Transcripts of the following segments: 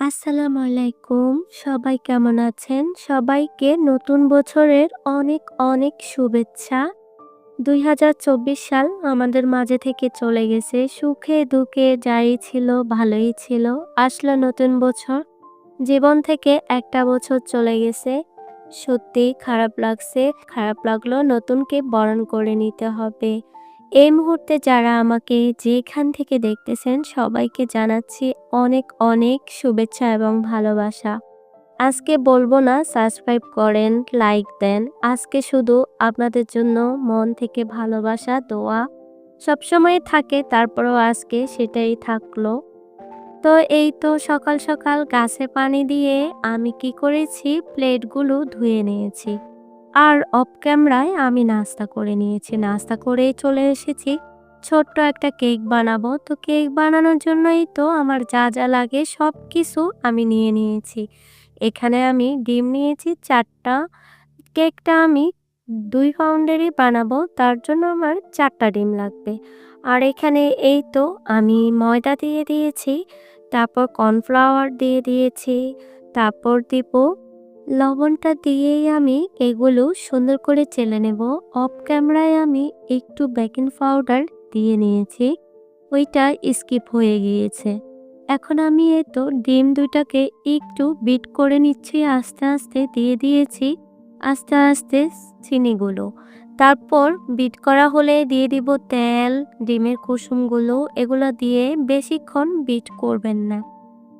আসসালামু আলাইকুম সবাই কেমন আছেন? সবাইকে নতুন বছরের অনেক অনেক শুভেচ্ছা। দুই হাজার চব্বিশ সাল আমাদের মাঝে থেকে চলে গেছে। সুখে দুঃখে যাই ছিল, ভালোই ছিল। আসলো নতুন বছর। জীবন থেকে একটা বছর চলে গেছে। সত্যি খারাপ লাগছে। খারাপ লাগল নতুনকে বরণ করে নিতে হবে। এই মুহূর্তে যারা আমাকে যেখান থেকে দেখতেছেন, সবাইকে জানাচ্ছি অনেক অনেক শুভেচ্ছা এবং ভালোবাসা। আজকে বলব না, সাবস্ক্রাইব করেন, লাইক দেন। আজকে শুধু আপনাদের জন্য মন থেকে ভালোবাসা, দোয়া সবসময় থাকে, তারপরেও আজকে সেটাই থাকল। তো এই তো সকাল সকাল গাছে পানি দিয়ে আমি কি করেছি, প্লেটগুলো ধুয়ে নিয়েছি। আর অফ ক্যামেরায় আমি নাস্তা করে নিয়েছি। নাস্তা করে চলে এসেছি। ছোট্ট একটা কেক বানাবো। তো কেক বানানোর জন্যই তো আমার যা যা লাগে সব কিছু আমি নিয়ে নিয়েছি। এখানে আমি ডিম নিয়েছি চারটা। কেকটা আমি দুই পাউন্ডেরই বানাবো। তার জন্য আমার চারটা ডিম লাগবে। আর এখানে এই তো আমি ময়দা দিয়ে দিয়েছি। তারপর কর্নফ্লাওয়ার দিয়ে দিয়েছি। তারপর দিব লবণটা দিয়েই আমি এগুলো সুন্দর করে চেলে নেব। অফ ক্যামেরায় আমি একটু বেকিং পাউডার দিয়ে নিয়েছি। ওইটা স্কিপ হয়ে গিয়েছে। এখন আমি এই তো ডিম দুটাকে একটু বিট করে নিচ্ছি, আস্তে আস্তে দিয়ে দিয়েছি, আস্তে আস্তে চিনিগুলো। তারপর বিট করা হলে দিয়ে দিব তেল, ডিমের কুসুমগুলো, এগুলো দিয়ে বেশিক্ষণ বিট করবেন না।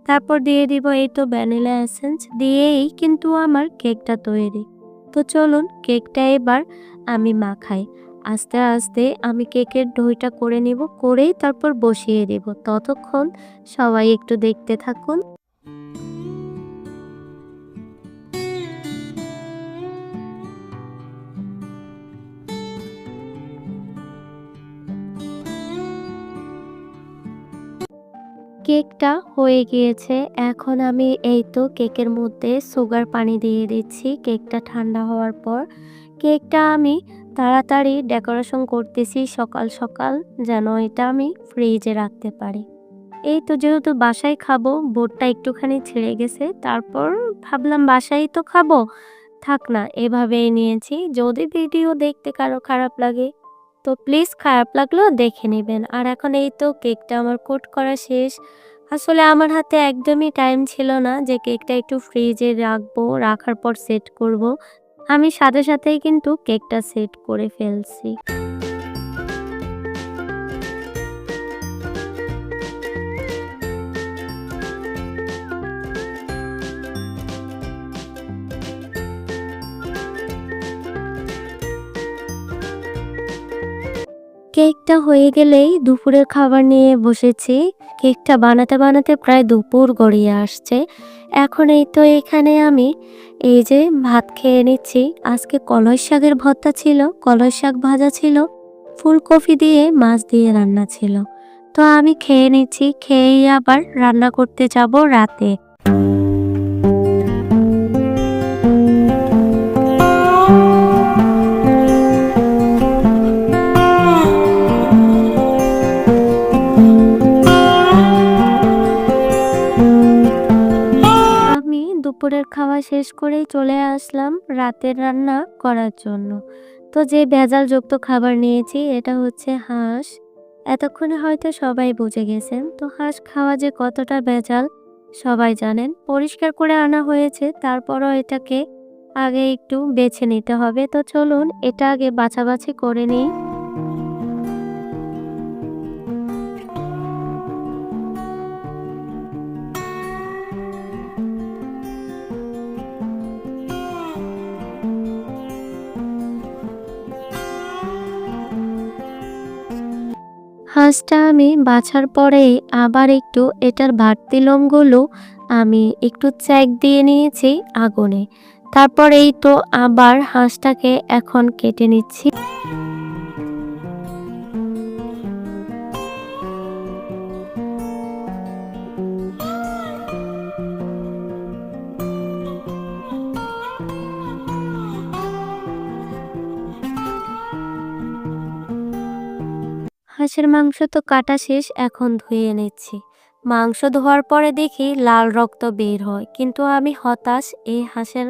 তারপর দিয়ে দিব এই তো ভ্যানিলা এসেন্স দিয়েই কিন্তু আমার কেকটা তৈরি। তো চলুন কেকটা এবার আমি মাখাই। আস্তে আস্তে আমি কেকের দইটা করে নিব, করেই তারপর বসিয়ে দেব। ততক্ষণ সবাই একটু দেখতে থাকুন। কেকটা হয়ে গিয়েছে। এখন আমি এই তো কেকের মধ্যে সুগার পানি দিয়ে দিচ্ছি। কেকটা ঠান্ডা হওয়ার পর কেকটা আমি তাড়াতাড়ি ডেকোরেশন করতেছি সকাল সকাল যেন এটা আমি ফ্রিজে রাখতে পারি। এই তো যেহেতু বাসায় খাব, বোর্ডটা একটুখানি ছিঁড়ে গেছে, তারপর ভাবলাম বাসায় তো খাব। থাক না, এভাবেই নিয়েছি। যদি ভিডিও দেখতে কারও খারাপ লাগে তো প্লিজ খারাপ লাগল দেখে নেবেন। আর এখন এই তো কেকটা আমার কোট করা শেষ। আসলে আমার হাতে একদমই টাইম ছিল না যে কেকটা একটু ফ্রিজে রাখব, রাখার পর সেট করব। আমি সাথে সাথেই কিন্তু কেকটা সেট করে ফেলছি। কেকটা হয়ে গেলেই দুপুরের খাবার নিয়ে বসেছি। কেকটা বানাতে বানাতে প্রায় দুপুর গড়িয়ে আসছে। এখন এই তো এখানে আমি। এই যে ভাত খেয়ে নিচ্ছি। আজকে কলই শাকের ভর্তা ছিল, কলই শাক ভাজা ছিল, ফুলকপি দিয়ে মাছ দিয়ে রান্না ছিল। তো আমি খেয়ে নিচ্ছি, খেয়েই আবার রান্না করতে যাব রাতে। দুপুরের খাওয়া শেষ করেই চলে আসলাম রাতের রান্না করার জন্য। তো যে ভেজালযুক্ত খাবার নিয়েছি, এটা হচ্ছে হাঁস। এতক্ষণে হয়তো সবাই বুঝে গেছেন, তো হাঁস খাওয়া যে কতটা ভেজাল, সবাই জানেন। পরিষ্কার করে আনা হয়েছে, তারপরও এটাকে আগে একটু বেছে নিতে হবে। তো চলুন, এটা আগে বাছাবাছি করে নিই। হাঁসটা আমি বাছার পরে আবার একটু এটার বাড়তি লোমগুলো আমি একটু চ্যাক দিয়ে নিয়েছি আগুনে। তারপরেই তো আবার হাঁসটাকে এখন কেটে নিচ্ছি। হাঁসের মাংস তো কাটা শেষ, এখন ধুয়ে নিচ্ছি মাংস ধোয়ার পরে দেখি লাল রক্ত বের হয়, কিন্তু আমি হতাশ এই হাঁসের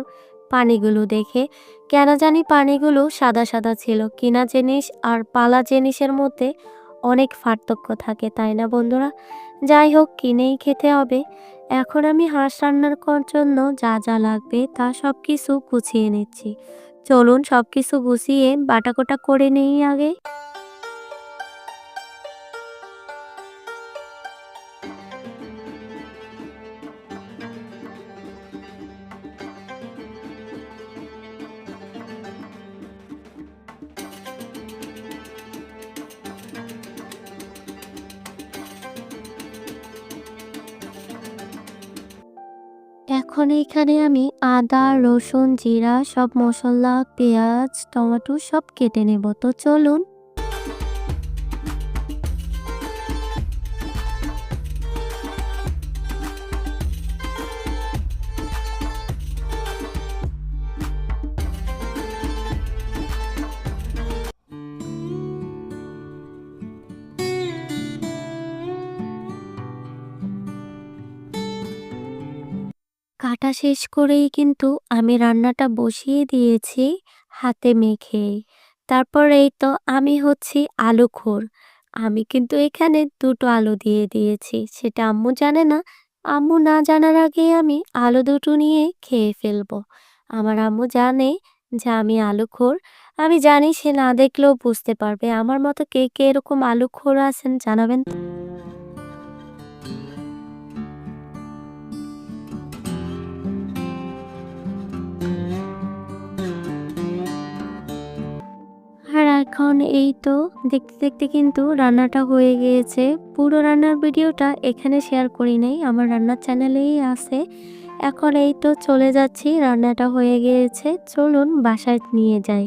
পানিগুলো দেখে। কেন জানি পানিগুলো সাদা সাদা ছিল, কিনা জিনিস আর পালা জিনিসের মধ্যে অনেক পার্থক্য থাকে, তাই না বন্ধুরা? যাই হোক, কিনেই খেতে হবে। এখন আমি হাঁস রান্নার জন্য যা যা লাগবে তা সব কিছু গুছিয়ে নিচ্ছি। চলুন সব কিছু গুছিয়ে বাটাকোটা করে নেই আগে। এখন এখানে আমি আদা, রসুন, জিরা, সব মশলা, পেঁয়াজ, টমেটো সব কেটে নেব। তো চলুন কাটা শেষ করেই কিন্তু আমি রান্নাটা বসিয়ে দিয়েছি হাতে মেখে। তারপর এই তো আমি হচ্ছি আলুখোর আমি কিন্তু এখানে দুটো আলু দিয়ে দিয়েছি, সেটা আম্মু জানে না। আম্মু না জানার আগে আমি আলু দুটো নিয়ে খেয়ে ফেলব। আমার আম্মু জানে যে আমি আলুখোর আমি জানি সে না দেখলেও বুঝতে পারবে। আমার মতো কে কে এরকম আলুখোর আছেন জানাবেন? এখন এই তো দেখতে দেখতে কিন্তু রান্নাটা হয়ে গিয়েছে। পুরো রান্নার ভিডিওটা এখানে শেয়ার করি নাই, আমার রান্নার চ্যানেলেই আছে। এখন এই তো চলে যাচ্ছি, রান্নাটা হয়ে গিয়েছে। চলুন বাসায় নিয়ে যাই।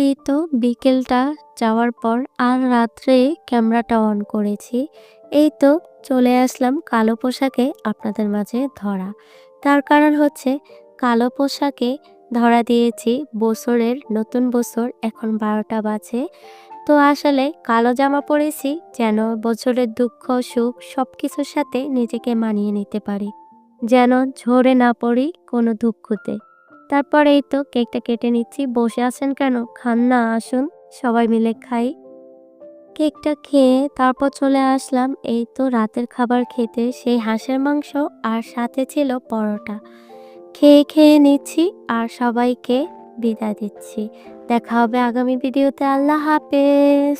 এই তো বিকেলটা যাওয়ার পর আর রাত্রে ক্যামেরাটা অন করেছি। এই তো চলে আসলাম কালো পোশাকে আপনাদের মাঝে ধরা। তার কারণ হচ্ছে কালো পোশাকে ধরা দিয়েছি বছরের, নতুন বছর, এখন বারোটা বাজে। তো আসলে কালো জামা পরেছি যেন বছরের দুঃখ, সুখ সব কিছুর সাথে নিজেকে মানিয়ে নিতে পারি। যেন ঝরে না পড়ি কোনো দুঃখতে। তারপর এই তো কেকটা কেটে নিচ্ছি। বসে আছেন কেন? খান না, আসুন। সবাই মিলে খাই। কেকটা খেয়ে তারপর চলে আসলাম। এই তো রাতের খাবার খেতে। সেই হাঁসের মাংস আর সাথে ছিল পরোটা। খেয়ে খেয়ে নিচ্ছি আর সবাইকে বিদায় দিচ্ছি। দেখা হবে আগামী ভিডিওতে। আল্লাহ হাফেজ।